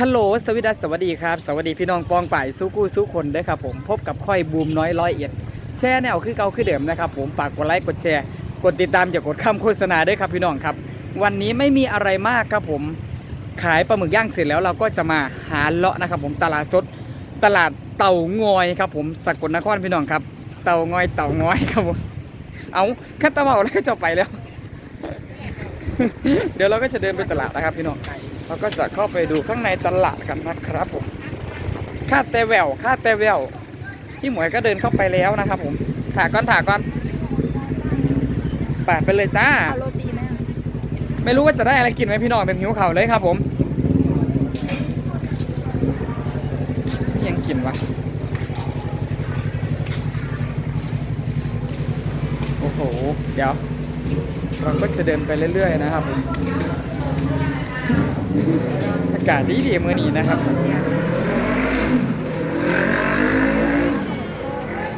คัลโหลสวัสดีสวัสดีครับ สวัสดีพี่น้องปองป่ายสู้กู้สู้คนด้วยครับผมพบกับค่อยบูมน้อยร้อยเอ็ดแช่แนวคือเก่าคือเดิมนะครับผมฝากกดไลค์กดแชร์ กดติดตามอย่ากดคำโฆษณาด้วยครับพี่น้องครับ วันนี้ไม่มีอะไรมากครับผมขายปลาหมึกย่างเสร็จแล้วเราก็จะมาหาเลาะนะครับผมตลาดสดตลาดเต่างอยครับผมสกลนครพี่น้องครับ เต่างอยเต่างอยครับผมเอาขั้นตะเมาแล้วก็จะไปแล้ว เดี๋ยวเราก็จะเดินไปตลาดนะครับพี่น้อง เราก็จะเข้าไปดูข้างในตลาดกันนะครับผมคาดแต่แววคาดแต่แววพี่หมวยก็เดินเข้าไปแล้วนะครับผมถาก่อนถาก่อนปาดไปเลยจ้า เอาโรตีไหมไม่รู้ว่าจะได้อะไรกินไหมพี่น้องเป็นหิวเข่าวเลยครับผมยังกินวะโอ้โห เดี๋ยว เราก็จะเดินไปเรื่อยๆนะครับผม อากาศดีดีๆมือนี้นะครับ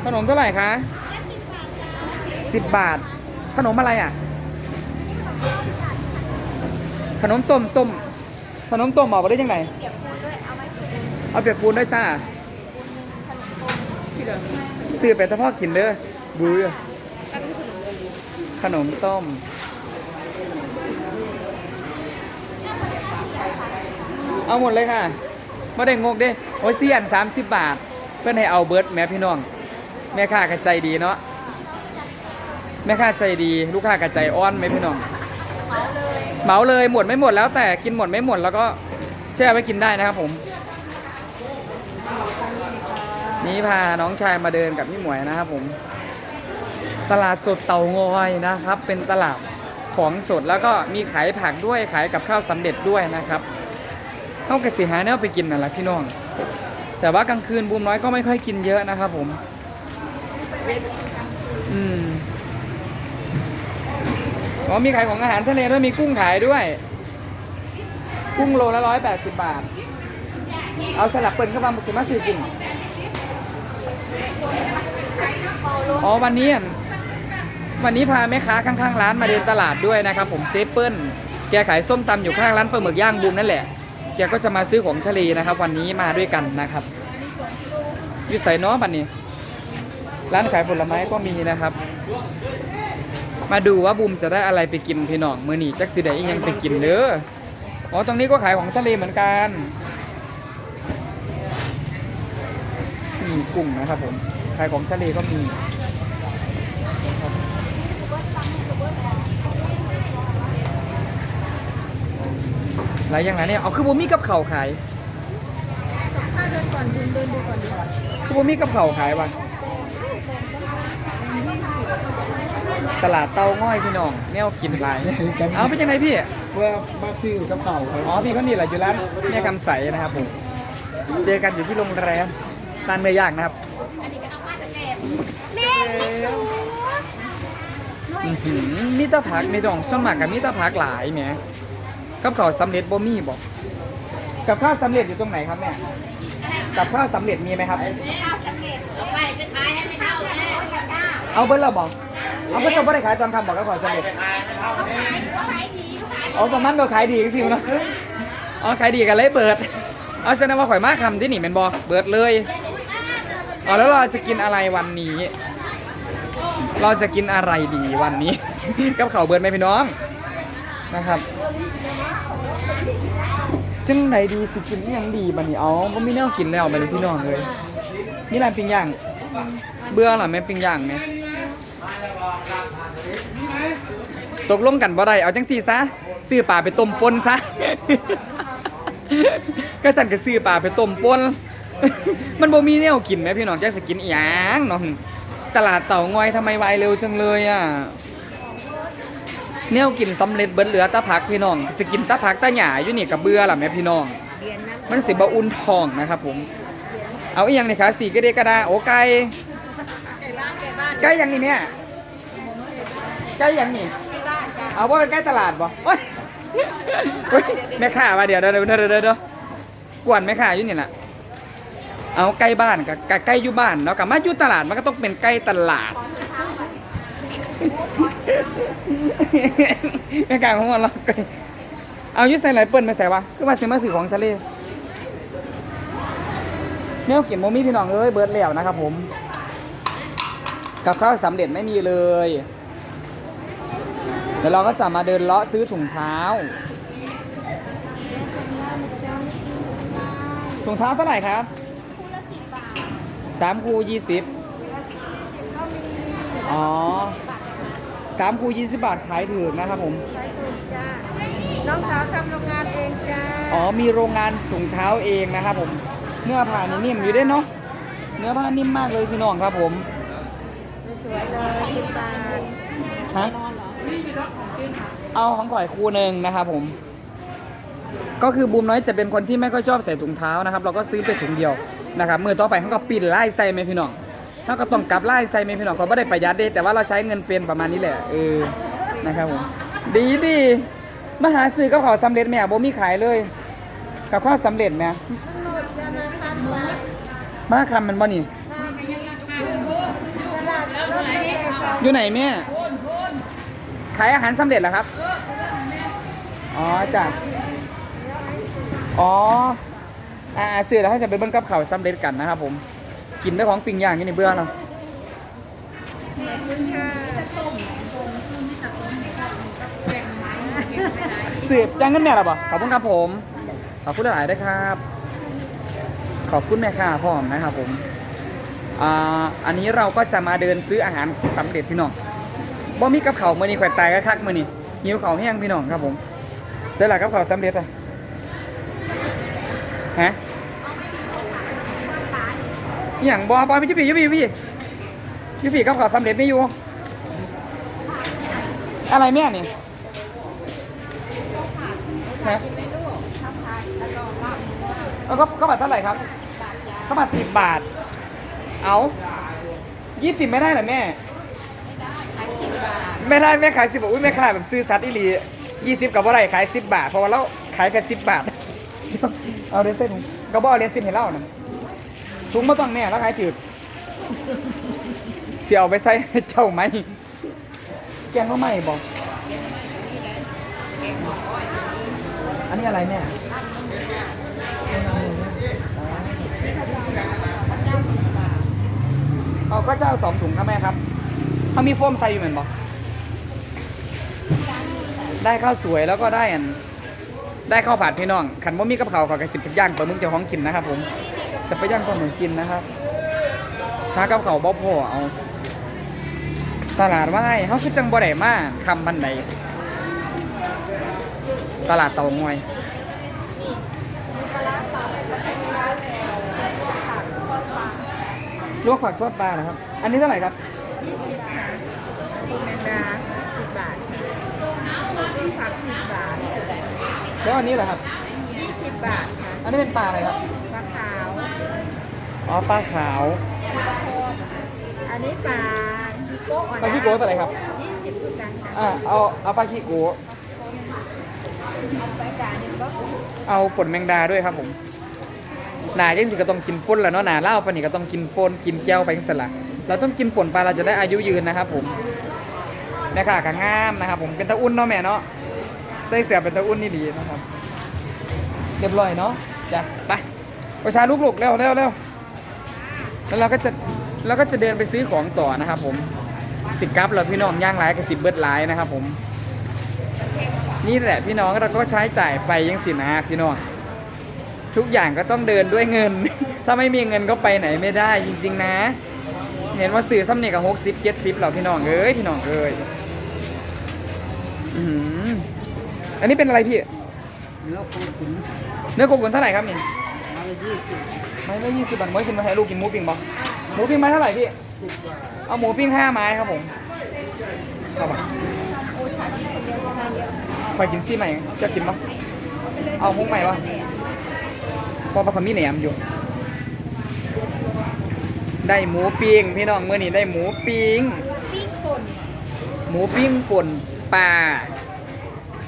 ขนมเท่าไหร่คะสิบบาท ขนมอะไรอะ ขนมต้มต้มขนมต้มเอาไปได้ยังไงเปียกปูนด้วยเอาไหมเปียกปูนเอาเปียกปูนด้วยจ้าขนมต้มที่เดิมซื้อไปถ้าพ่อกินเด้อบื้อก็เป็นขนมเลยขนมต้ม เอาหมดเลยค่ะไม่ได้งกเด้โอ้ยเสียนสามสิบบาท เพื่อนให้เอาเบิร์ดแม่พี่น้อง แม่ค้ากระใจดีเนาะแม่ค้าใจดีลูกค้ากระใจอ้อนไหมพี่น้องเหมาเลยหมดไม่หมดแล้วแต่กินหมดไม่หมดแล้วก็แช่ไว้กินได้นะครับผม นี่พาน้องชายมาเดินกับพี่หมวยนะครับผม ตลาดสดเตางอยนะครับ เป็นตลาดของสดแล้วก็มีขายผักด้วยขายกับข้าวสำเร็จด้วยนะครับ เข้ากระสีหาแนวไปกินนั่นแหละพี่น้อง แต่ว่ากลางคืนบูมน้อยก็ไม่ค่อยกินเยอะนะครับผม อืมอ๋อมีขายของอาหารทะเลด้วยมีกุ้งขายด้วย กุ้งโลละร้อยแปดสิบบาท เอาสลับเปิดเข้ามาสิมาซื้อกินอ๋อวันนี้อะวันนี้พาแม่ค้าข้างๆร้านมาเดินตลาดด้วยนะครับผมเจ๊เปิ้ลแกขายส้มตำอยู่ข้างร้านปลาหมึกย่างบูมนั่นแหละ แกก็จะมาซื้อของทะเลนะครับ วันนี้มาด้วยกันนะครับอยุ่ใส่น้อบันนี้ ร้านขายผลไม้ก็มีนะครับ มาดูว่าบูมจะได้อะไรไปกินพี่น้องมือหนีจักสิได้ยังไปกินเด้ออ๋อตรงนี้ก็ขายของทะเลเหมือนกันมีกุ้งนะครับผมขายของทะเลก็มีครับ หลายอย่างหลายเนี่ยเอาคือบูมีกับเข่าวขายถ้าเดินก่อนเดินเดินดูก่อนดีกว่าคือบูมีกับเข่าวขายวะตลาดเตาง่อยพี่น้องแนวกินหลาย เอาเป็นยังไงพี่ เพื่อมาซื้อกระเป๋าครับอ๋อพี่เขานี่แหละอยู่ร้านแม่คำใสนะครับผมเจอกันอยู่ที่โรงแรมร้านเนื้อย่างนะครับแม่สูอื้อหือมีแตะผักมีตองช่องหมากกับมีแตะผักหลายแหม กับข้าวสำเร็จบ่มีบอกกับข้าวสำเร็จอยู่ตรงไหนครับแม่กับข้าวสำเร็จมีไหมครับ ข้าวสำเร็จเอาไปไปขายให้ไม่เท่าแม่อยากได้เอาเบิ้ลเราบอกเอาเบิ้ลเราไม่ได้ขายตอนคำบอกกับข้าวสำเร็จเขาขายเขาขายดีเขาขายเอาประมาณเราขายดีสิวนะอ๋อขายดีกันเลยเปิดเอาแสดงว่าข่อยมากคำที่นี่เป็นบอเปิดเลยอ๋อแล้วเราจะกินอะไรวันนี้ เราจะกินอะไรดีวันนี้ กับเขาวเบิร์ดไหมพี่น้อง นะครับจังไหนดีสิกินยังดีบันนี้เอาก็ไม่แน่ากินแล้วบันนี้พี่น้องเลยนี่ร้านปิ้งย่างเบื่อหรอแม่ปิ้งย่างไหมตกลงกันบ่ได้เอาจังสี่ซะซื้อปลาไปต้มปนซะก็สั่นก็ซื้อปลาไปต้มปนมันบ่มีแนวกินไหมพี่น้องแจักสกินอีหยังเนาะตลาดเต่างอยทำไมวายเร็วจังเลยอะ แนวกินสำเร็จเบิดเหลือตะผักพี่น้องสกินตะผักตะหย่าอยู่นี่กับเบื่อล่ะแม่พี่น้องเรียนนะมันสิบอุ่นทองนะครับผม เอาอีหยังนี่คะสีกระเดกกระดาโอ้ไก่ไก่บ้านไก่บ้านไก่หยังนี่เนี่ยไก่หยังนี้เอาว่าเป็นใกล้ตลาดบ่โอ๊ยเฮ้ยแม่ค้าว่าเดี๋ยวเดี๋ยวเดี๋ยวเดี๋ยวกวนแม่ค้าอยู่นี่แหละเอาใกล้บ้านกับกับใกล้อยู่บ้านเนาะกับมาอยู่ตลาดมันก็ต้องเป็นใกล้ตลาด แม่ค้าของเราเอายุ่ใส่ไหลเปิ้ลไปใส่วะคือว่าสิมาซื้อของทะเลแนวกินโมมี่พี่น้องเอ้ยเบิร์ดแล้วนะครับผม กับข้าวสำเร็จไม่มีเลย เดี๋ยวเราก็จะมาเดินเลาะซื้อถุงเท้า ถุงเท้าเท่าไหร่ครับสามคูยี่สิบอ๋อ สามคูยี่สิบบาทขายถือนะครับผมจ้าน้องสาวทำโรงงานเองจ้าอ๋อมีโรงงานถุงเท้าเองนะครับผมเนื้อผ้านี่นิ่มอยู่ด้วยเนาะเนื้อผ้านิ่มมากเลยพี่น้องครับผมสวยเลยสิบบาทฮะเอาของข่อยคู่หนึ่งนะครับผม ก็คือบูมน้อยจะเป็นคนที่ไม่ค่อยชอบใส่ถุงเท้านะครับ เราก็ซื้อไปถุงเดียวนะครับมือต่อไปเขาก็ปิดไล่ใส่ไหมพี่น้อง เขาก็ต้องกลับไล่ใส่ไหมพี่น้องเขาไม่ได้ประหยัดเด้แต่ว่าเราใช้เงินเป็นประมาณนี้แหละเออนะครับผมดีดีมหาซื้อกับข้าวสำเร็จแม่โบมีขายเลย กับข้าวสำเร็จแม่มาทำมามาคำมันบ่นี่อยู่ไหนแม่ขายอาหารสำเร็จเหรอครับ อ๋อจ้ะอ๋ออ่าซื้อแล้วให้จะไปเบิ้งกับเขาวสำเร็จกันนะครับผม กินได้ของปิ้งย่างนี่นี่เบื่อแล้วคุณค่ะสืบจังเงินแม่หรอปะขอบคุณครับผม ขอบคุณหลายๆด้วยครับ ขอบคุณแม่ค่ะพ่อมนะครับผม อ่า อันนี้เราก็จะมาเดินซื้ออาหารสำเร็จพี่น้องบ่มีกับเขาวมื่อนี้แขวนตายก็คักมื่อนี้หิวเขาวแห้งพี่น้องครับผม เสร็จแล้วกับเขาวสำเร็จอะฮะ อย่างบอบอไปยุบียุบียุบียุบีกับเขาวสำเร็จไม่อยู่ อะไรแม่นี่ฮะแล้วก็ก็บาทเท่าไหร่ครับก็บาทสิบบาท เอายี่สิบไม่ได้เหรอแม่ ไม่ได้แม่ขายสิบบาทอุ้ยแม่ขายแบบซื้อสัตว์อีหลียี่สิบกับว่าไรขายสิบบาทเพราะว่าเราขายแค่สิบบาท เอาเรนเส้นก็บอกเอาเรนเส้นให้เล่านะ ถุงมาต้องแม่แล้วขายจืดเสียเอาไปใส่เจ้าไหม แกงก็ไม่บอก อันนี้อะไรเนี่ยเอาก็เจ้าสองถุงครับแม่ครับเขามีโฟมใส่อยู่เหมือนบอกได้ข้าวสวยแล้วก็ได้อัน ได้ข้าวผัดพี่น้องขันว่มีกับเขาขอกระสิบย่างปลาหมึกเจ้าของกินนะครับผม จะไปย่างปลาหมึกกินนะครับถ้ากับเขาวบ่พอเอา ตลาดว่าให้เขาคือจังบ่ได้มาคำบันไดตลาดเตางอยลวกผักทอดปลานะครับ อันนี้เท่าไหร่ครับคุณแมงดาสิบบาทผักสิบบาทแล้วอันนี้เหรอครับยี่สิบบาทค่ะ อันนี้เป็นปลาอะไรครับปลาขาว อ๋อปลาขาวอันนี้ปลาฮิโก้ปลาขี้โกะเท่าไหร่ครับยี่สิบเหมือนกันค่ะอ่าเอาเอาปลาขี้โกะเอาไปกาหนึ่งก็เอาป่นแมงดาด้วยครับผมหนาจังสิก็ต้องกินป่นแหละเนาะหนาเล่าวปานนี่ก็ต้องกินป่นกินแก้วไปจังสละเราต้องกินป่นปลาเราจะได้อายุยืนนะครับผมแม่ค่ะกงามนะครับผมเป็นตะอุ่นเนาะแม่เนาะใส่เสือเป็นตะอุ่นนี่ดีนะครับ เรียบร้อยเนาะจ้ะไปประชาลูกๆเร็วเร็วเร็ว แล้วเราก็จะเราก็จะเดินไปซื้อของต่อนะครับผมสิบกับเราพี่น้องย่างหลายกับสิบเบิร์ดหลายนะครับผมนี่แหละพี่น้องเราก็ใช้จ่ายไปยังสินะพี่น้องทุกอย่างก็ต้องเดินด้วยเงิน ถ้าไม่มีเงินก็ไปไหนไม่ได้จริง ๆ นะ เห็นว่าสื่อซ้ำเนี่ยกับหกสิบเจ็ดสิบเราพี่น้องเอ้ยพี่น้องเอ้ยอันนี้เป็นอะไรพี่ เนื้อปูขุนเนื้อโกกุนเท่าไหร่ครับนี่ ไม่ไม้ละยี่สิบบาทม้วยกินมาให้ลูกกินหมูปิ้งบ่หมูปิ้งไม้เท่าไหร่พี่เอาหมูปิ้งห้าไม้ครับผมครับผมไปกินซี่ใหม่จะกินมั้เอาพุงใหม่ปะพอประคำมีแหนมอยู่ ได้หมูปิ้งพี่น้องเมื่อนี้ได้หมูปิ้งหมูปิ้งป่นปลา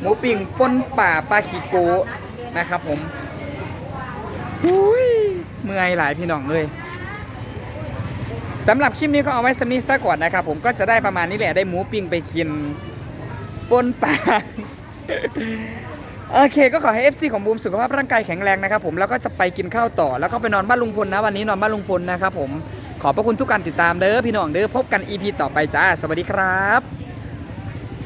หมูปิ้งป่นป่าปลาขีโกะนะครับผมหุย มื่อยหลายพี่น้องเลยสำหรับคลิปนี้ก็เอาไว้สำนี้ซะก่อนนะครับ ผมก็จะได้ประมาณนี้แหละได้หมูปิ้งไปกินปนปลาโอเค ก็ขอให้ FC ของบูมสุขภาพร่างกายแข็งแรงนะครับผมแล้วก็จะไปกินข้าวต่อ แล้วก็ไปนอนบ้านลุงพลนะวันนี้นอนบ้านลุงพลนะครับผมขอบพระคุณทุกการติดตามเด้อพี่น้องเด้อพบกัน EP ต่อไปจ้า สวัสดีครับ